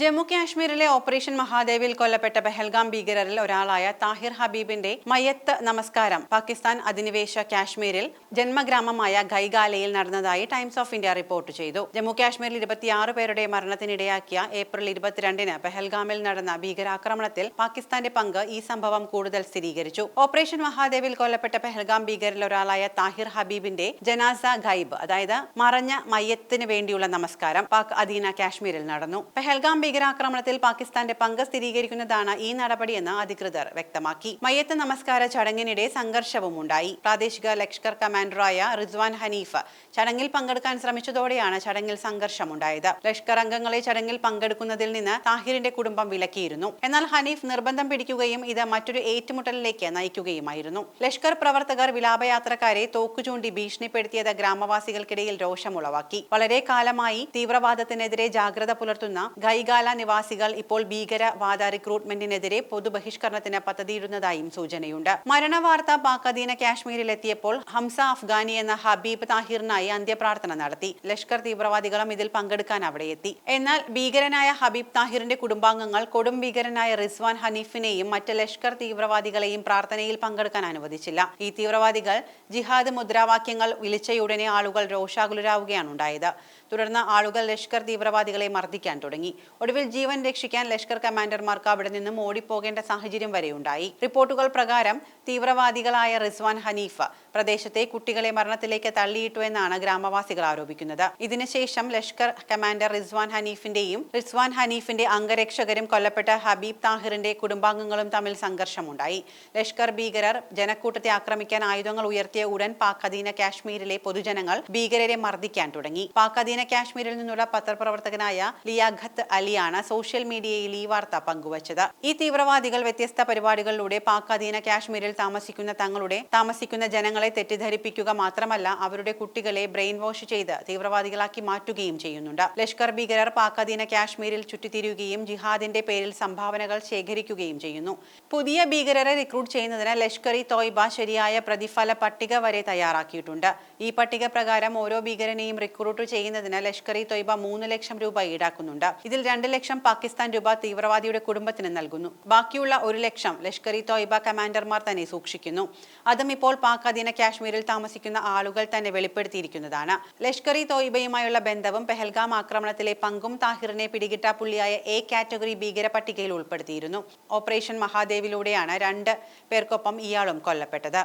ജമ്മു കാശ്മീരിലെ ഓപ്പറേഷൻ മഹാദേവിൽ കൊല്ലപ്പെട്ട പെഹൽഗാം ഭീകരരിൽ ഒരാളായ താഹിർ ഹബീബിന്റെ മയത്ത് നമസ്കാരം. പാകിസ്ഥാൻ അധിനിവേശ കാശ്മീരിൽ ജന്മഗ്രാമമായ ഗൈഗാലയിൽ നടന്നതായി ടൈംസ് ഓഫ് ഇന്ത്യ റിപ്പോർട്ട് ചെയ്തു. ജമ്മു കാശ്മീരിൽ ഇരുപത്തിയാറ് പേരുടെ മരണത്തിനിടയാക്കിയ ഏപ്രിൽ ഇരുപത്തിരണ്ടിന് പെഹൽഗാമിൽ നടന്ന ഭീകരാക്രമണത്തിൽ പാകിസ്ഥാന്റെ പങ്ക് ഈ സംഭവം കൂടുതൽ സ്ഥിരീകരിച്ചു. ഓപ്പറേഷൻ മഹാദേവിൽ കൊല്ലപ്പെട്ട പെഹൽഗാം ഭീകരിൽ ഒരാളായ താഹിർ ഹബീബിന്റെ ജനാസ ഗൈബ് അതായത് മറഞ്ഞ മയ്യത്തിന് വേണ്ടിയുള്ള നമസ്കാരം പാക് അധീന കാശ്മീരിൽ നടന്നു. പെഹൽഗാം ഭീകരാക്രമണത്തിൽ പാകിസ്ഥാന്റെ പങ്ക് സ്ഥിരീകരിക്കുന്നതാണ് ഈ നടപടിയെന്ന് അധികൃതർ വ്യക്തമാക്കി. മയ്യത്ത് നമസ്കാര ചടങ്ങിനിടെ സംഘർഷവും ഉണ്ടായി പ്രാദേശിക ലഷ്കർ കമാൻഡറായ റിസ്വാൻ ഹനീഫ് ചടങ്ങിൽ പങ്കെടുക്കാൻ ശ്രമിച്ചതോടെയാണ് ചടങ്ങിൽ സംഘർഷമുണ്ടായത്. ലഷ്കർ അംഗങ്ങളെ ചടങ്ങിൽ പങ്കെടുക്കുന്നതിൽ നിന്ന് താഹിറിന്റെ കുടുംബം വിലക്കിയിരുന്നു. എന്നാൽ ഹനീഫ് നിർബന്ധം പിടിക്കുകയും ഇത് മറ്റൊരു ഏറ്റുമുട്ടലിലേക്ക് നയിക്കുകയുമായിരുന്നു. ലഷ്കർ പ്രവർത്തകർ വിലാപയാത്രക്കാരെ തോക്കുചൂണ്ടി ഭീഷണിപ്പെടുത്തിയത് ഗ്രാമവാസികൾക്കിടയിൽ രോഷമുളവാക്കി. വളരെ കാലമായി തീവ്രവാദത്തിനെതിരെ ജാഗ്രത പുലർത്തുന്ന ഗൈഗാല നിവാസികൾ ഇപ്പോൾ ഭീകരവാദ റിക്രൂട്ട്മെന്റിനെതിരെ പൊതുബഹിഷ്കരണത്തിന് പദ്ധതിയിടുന്നതായും സൂചനയുണ്ട്. മരണവാർത്ത പാക് കാശ്മീരിലെത്തിയപ്പോൾ ഹംസ അഫ്ഗാനി എന്ന ഹബീബ് താഹിറിനായി അന്ത്യപ്രാർത്ഥന നടത്തി. ലഷ്കർ തീവ്രവാദികളും ഇതിൽ പങ്കെടുക്കാൻ അവിടെ എത്തി. എന്നാൽ ഭീകരനായ ഹബീബ് താഹിറിന്റെ കുടുംബാംഗങ്ങൾ കൊടും ഭീകരനായ റിസ്വാൻ ഹനീഫിനെയും മറ്റ് ലഷ്കർ തീവ്രവാദികളെയും പ്രാർത്ഥനയിൽ പങ്കെടുക്കാൻ അനുവദിച്ചില്ല. ഈ തീവ്രവാദികൾ ജിഹാദ് മുദ്രാവാക്യങ്ങൾ വിളിച്ചയുടനെ ആളുകൾ രോഷാകുലരാവുകയാണ് ഉണ്ടായത്. തുടർന്ന് ആളുകൾ ലഷ്കർ തീവ്രവാദികളെ മർദ്ദിക്കാൻ തുടങ്ങി. ഒടുവിൽ ജീവൻ രക്ഷിക്കാൻ ലഷ്കർ കമാൻഡർമാർക്ക് അവിടെ നിന്നും ഓടിപ്പോകേണ്ട സാഹചര്യം വരെയുണ്ടായി. റിപ്പോർട്ടുകൾ പ്രകാരം തീവ്രവാദികളായ റിസ്വാൻ ഹനീഫ് പ്രദേശത്തെ കുട്ടികളെ മരണത്തിലേക്ക് തള്ളിയിട്ടു എന്നാണ് ഗ്രാമവാസികൾ ആരോപിക്കുന്നത്. ഇതിനുശേഷം ലഷ്കർ കമാൻഡർ റിസ്വാൻ ഹനീഫിന്റെയും റിസ്വാൻ ഹനീഫിന്റെ അംഗരക്ഷകരും കൊല്ലപ്പെട്ട ഹബീബ് താഹിറിന്റെ കുടുംബാംഗങ്ങളും തമ്മിൽ സംഘർഷമുണ്ടായി. ലഷ്കർ ഭീകരർ ജനക്കൂട്ടത്തെ ആക്രമിക്കാൻ ആയുധങ്ങൾ ഉയർത്തിയ ഉടൻ പാക് അധീന കാശ്മീരിലെ പൊതുജനങ്ങൾ ഭീകരരെ മർദ്ദിക്കാൻ തുടങ്ങി. പാക് അധീന കാശ്മീരിൽ നിന്നുള്ള പത്രപ്രവർത്തകനായ ലിയാഖത്ത് അലിയാണ് സോഷ്യൽ മീഡിയയിൽ ഈ വാർത്ത പങ്കുവച്ചത്. ഈ തീവ്രവാദികൾ വ്യത്യസ്ത പരിപാടികളിലൂടെ പാക് അധീന കാശ്മീരിൽ താമസിക്കുന്ന തങ്ങളുടെ താമസിക്കുന്ന ജനങ്ങളെ തെറ്റിദ്ധരിപ്പിക്കുക മാത്രമല്ല അവരുടെ കുട്ടികളെ ബ്രെയിൻ വാഷ് ചെയ്ത് തീവ്രവാദികളാക്കി മാറ്റുകയും ചെയ്യുന്നുണ്ട്. ലഷ്കർ ഭീകരർ പാക് അധീന കാശ്മീരിൽ ചുറ്റിത്തിരിയുകയും ജിഹാദിന്റെ പേരിൽ സംഭാവനകൾ ശേഖരിക്കുകയും ചെയ്യുന്നു. പുതിയ ഭീകരരെ റിക്രൂട്ട് ചെയ്യുന്നതിന് ലഷ്കർ ഇ തോയ്ബ ശരിയായ പ്രതിഫല പട്ടിക വരെ തയ്യാറാക്കിയിട്ടുണ്ട്. ഈ പട്ടിക പ്രകാരം ഓരോ ഭീകരനെയും റിക്രൂട്ട് ചെയ്യുന്നതിന് ലഷ്കർ ഇ തോയ്ബ മൂന്ന് ലക്ഷം രൂപ ഈടാക്കുന്നുണ്ട്. ഇതിൽ രണ്ട് ലക്ഷം പാകിസ്ഥാൻ രൂപ തീവ്രവാദിയുടെ കുടുംബത്തിന് നൽകുന്നു. ബാക്കിയുള്ള ഒരു ലക്ഷം ലഷ്കർ ഇ തോയ്ബ കമാൻഡർമാർ തന്നെ സൂക്ഷിക്കുന്നു. അതും ഇപ്പോൾ പാക് അധീന കാശ്മീരിൽ താമസിക്കുന്ന ആളുകൾ തന്നെ വെളിപ്പെടുത്തിയിരിക്കുന്നതാണ്. ലഷ്കർ ഇ തോയ്ബയുമായുള്ള ബന്ധവും പെഹൽഗാം ആക്രമണത്തിലെ പങ്കും താഹിറിനെ പിടികിട്ട പുള്ളിയായ എ കാറ്റഗറി ഭീകര പട്ടികയിൽ ഉൾപ്പെടുത്തിയിരുന്നു. ഓപ്പറേഷൻ മഹാദേവിലൂടെയാണ് രണ്ട് പേർക്കൊപ്പം ഇയാളും കൊല്ലപ്പെട്ടത്.